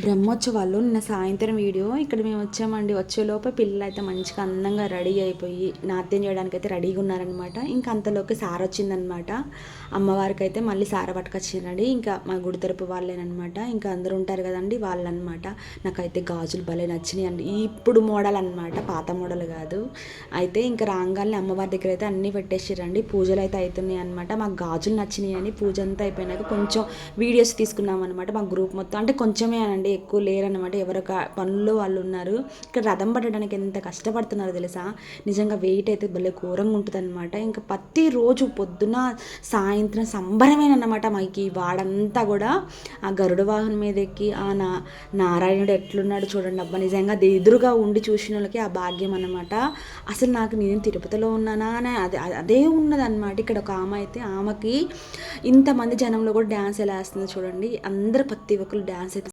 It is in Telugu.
బ్రహ్మోత్సవాల్లో నిన్న సాయంత్రం వీడియో ఇక్కడ మేము వచ్చామండి. వచ్చేలోపే పిల్లలు అయితే మంచిగా అందంగా రెడీ అయిపోయి నాట్యం చేయడానికి అయితే రెడీగా ఉన్నారనమాట ఇంకా అంతలోకి సార్ వచ్చిందనమాట అమ్మవారికి అయితే మళ్ళీ సార పట్టుకొచ్చిందండి ఇంకా మా గుడి తరపు వాళ్ళేనమాట ఇంకా అందరూ ఉంటారు కదండి వాళ్ళనమాట నాకైతే గాజులు భలే నచ్చినాయి అండి ఇప్పుడు మోడల్ అనమాట పాత మోడల్ కాదు. అయితే ఇంకా రాగానే అమ్మవారి దగ్గర అయితే అన్నీ పెట్టేసారండి. పూజలు అయితే అవుతున్నాయి అనమాట మాకు గాజులు నచ్చినాయి అని పూజ అంతా అయిపోయినాక కొంచెం వీడియోస్ తీసుకున్నాం అనమాట మా గ్రూప్ మొత్తం. అంటే కొంచెమే అండి ఎక్కువ లేరనమాట ఎవరొక పనుల్లో వాళ్ళు ఉన్నారు. ఇక్కడ రథం పట్టడానికి ఎంత కష్టపడుతున్నారు తెలుసా? నిజంగా వెయిట్ అయితే భలే ఘోరంగా ఉంటుంది అనమాట ఇంకా ప్రతిరోజు పొద్దున సాయంత్రం సంబరమేనమాట మాకు. వాడంతా కూడా ఆ గరుడ వాహనం మీద ఎక్కి ఆ నా నారాయణుడు ఎట్లున్నాడు చూడండి అబ్బా. నిజంగా అది ఎదురుగా ఉండి చూసిన వాళ్ళకి ఆ భాగ్యం అనమాట అసలు నాకు నేను తిరుపతిలో ఉన్నానా అని అదే అదే ఉన్నదన్నమాట. ఇక్కడ ఒక ఆమె అయితే ఆమెకి ఇంతమంది జనంలో కూడా డ్యాన్స్ ఎలా వేస్తుందో చూడండి. అందరు ప్రతి ఒక్కరు డ్యాన్స్ అయితే